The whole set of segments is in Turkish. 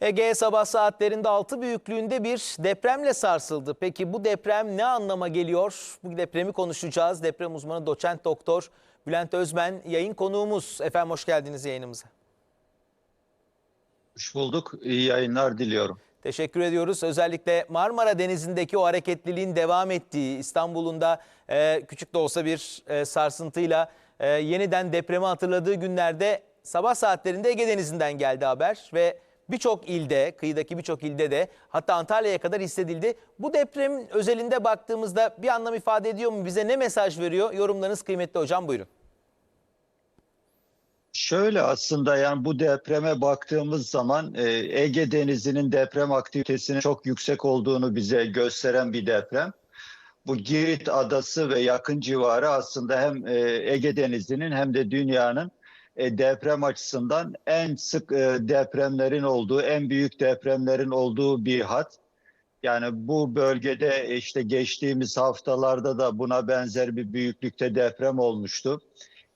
Ege sabah saatlerinde 6 büyüklüğünde bir depremle sarsıldı. Peki bu deprem ne anlama geliyor? Bu depremi konuşacağız. Deprem uzmanı doçent doktor Bülent Özmen yayın konuğumuz. Efendim hoş geldiniz yayınımıza. Hoş bulduk. İyi yayınlar diliyorum. Teşekkür ediyoruz. Özellikle Marmara Denizi'ndeki o hareketliliğin devam ettiği İstanbul'un da e, küçük de olsa bir e, sarsıntıyla e, yeniden depremi hatırladığı günlerde sabah saatlerinde Ege Denizi'nden geldi haber ve birçok ilde, kıyıdaki birçok ilde de hatta Antalya'ya kadar hissedildi. Bu depremin özelinde baktığımızda bir anlam ifade ediyor mu? Bize ne mesaj veriyor? Yorumlarınız kıymetli hocam buyurun. Şöyle aslında yani bu depreme baktığımız zaman e, Ege Denizi'nin deprem aktivitesinin çok yüksek olduğunu bize gösteren bir deprem. Bu Girit Adası ve yakın civarı aslında hem e, Ege Denizi'nin hem de dünyanın e, deprem açısından en sık e, depremlerin olduğu, en büyük depremlerin olduğu bir hat. Yani bu bölgede işte geçtiğimiz haftalarda da buna benzer bir büyüklükte deprem olmuştu.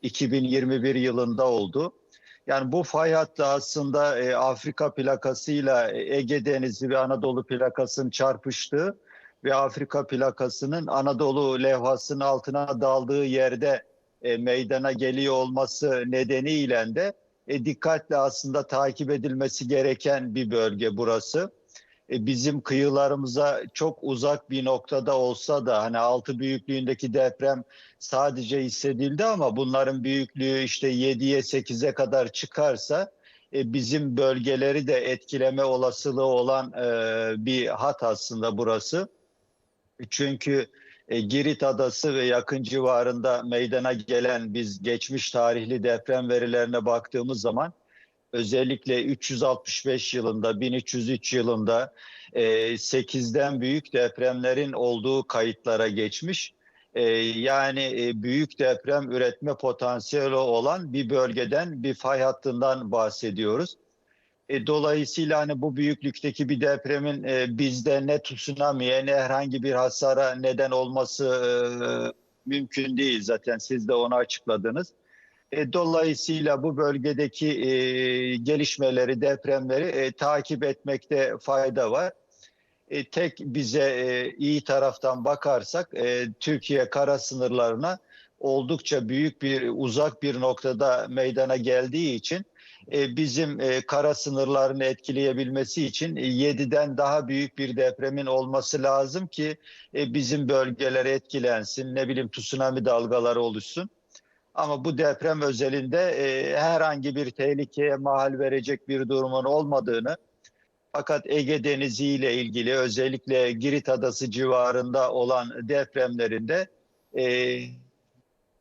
2021 yılında oldu. Yani bu fay hattı aslında e, Afrika plakasıyla Ege Denizi ve Anadolu plakasının çarpıştığı ve Afrika plakasının Anadolu levhasının altına daldığı yerde e, meydana geliyor olması nedeniyle de e, dikkatle aslında takip edilmesi gereken bir bölge burası. E, bizim kıyılarımıza çok uzak bir noktada olsa da hani altı büyüklüğündeki deprem sadece hissedildi ama bunların büyüklüğü işte 7'ye 8'e kadar çıkarsa e, bizim bölgeleri de etkileme olasılığı olan e, bir hat aslında burası. Çünkü e, Girit Adası ve yakın civarında meydana gelen biz geçmiş tarihli deprem verilerine baktığımız zaman özellikle 365 yılında, 1303 yılında e, 8'den büyük depremlerin olduğu kayıtlara geçmiş. E, yani e, büyük deprem üretme potansiyeli olan bir bölgeden, bir fay hattından bahsediyoruz. E, dolayısıyla hani bu büyüklükteki bir depremin e, bizde ne tsunami'ye ne herhangi bir hasara neden olması e, mümkün değil zaten siz de onu açıkladınız. E, dolayısıyla bu bölgedeki e, gelişmeleri, depremleri e, takip etmekte fayda var. E, tek bize e, iyi taraftan bakarsak e, Türkiye kara sınırlarına oldukça büyük bir uzak bir noktada meydana geldiği için e, bizim e, kara sınırlarını etkileyebilmesi için 7'den daha büyük bir depremin olması lazım ki e, bizim bölgeler etkilensin, ne bileyim tsunami dalgaları oluşsun. Ama bu deprem özelinde e, herhangi bir tehlikeye mahal verecek bir durumun olmadığını fakat Ege Denizi ile ilgili özellikle Girit Adası civarında olan depremlerinde e,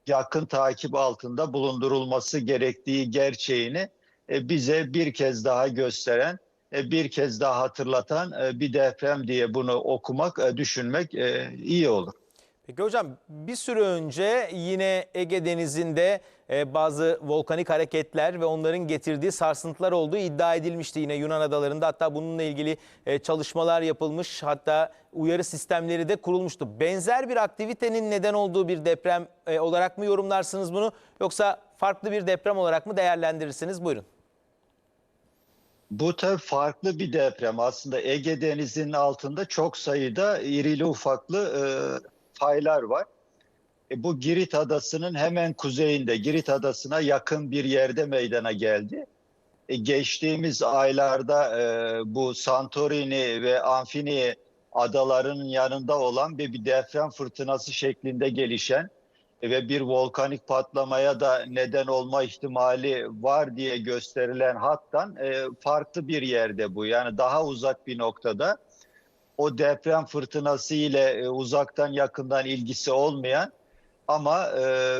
yakın takip altında bulundurulması gerektiği gerçeğini e, bize bir kez daha gösteren, e, bir kez daha hatırlatan e, bir deprem diye bunu okumak, düşünmek iyi olur. Peki hocam bir süre önce yine Ege Denizi'nde e, bazı volkanik hareketler ve onların getirdiği sarsıntılar olduğu iddia edilmişti yine Yunan adalarında. Hatta bununla ilgili e, çalışmalar yapılmış hatta uyarı sistemleri de kurulmuştu. Benzer bir aktivitenin neden olduğu bir deprem e, olarak mı yorumlarsınız bunu yoksa farklı bir deprem olarak mı değerlendirirsiniz? Buyurun. Bu tabii farklı bir deprem. Aslında Ege Denizi'nin altında çok sayıda irili ufaklı e, faylar var. E, bu Girit Adası'nın hemen kuzeyinde, Girit Adası'na yakın bir yerde meydana geldi. E, geçtiğimiz aylarda e, bu Santorini ve Amfini adalarının yanında olan bir, bir deprem fırtınası şeklinde gelişen ve bir volkanik patlamaya da neden olma ihtimali var diye gösterilen hattan e, farklı bir yerde bu. Yani daha uzak bir noktada o deprem fırtınası ile e, uzaktan yakından ilgisi olmayan ama e,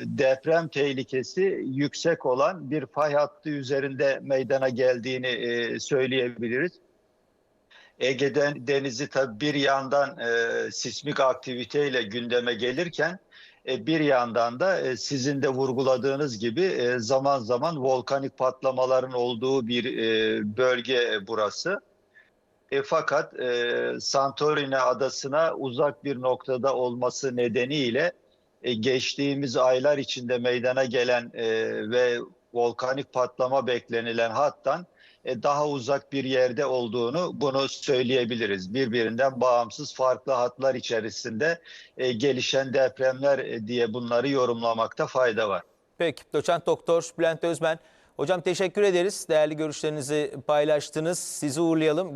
deprem tehlikesi yüksek olan bir fay hattı üzerinde meydana geldiğini e, söyleyebiliriz. Ege'den denizi tabii bir yandan e, sismik aktiviteyle gündeme gelirken e, bir yandan da e, sizin de vurguladığınız gibi e, zaman zaman volkanik patlamaların olduğu bir e, bölge burası. E, fakat e, Santorini adasına uzak bir noktada olması nedeniyle e, geçtiğimiz aylar içinde meydana gelen e, ve volkanik patlama beklenilen hattan e, daha uzak bir yerde olduğunu bunu söyleyebiliriz. Birbirinden bağımsız farklı hatlar içerisinde e, gelişen depremler e, diye bunları yorumlamakta fayda var. Peki doçent doktor Bülent Özmen. Hocam teşekkür ederiz. Değerli görüşlerinizi paylaştınız. Sizi uğurlayalım.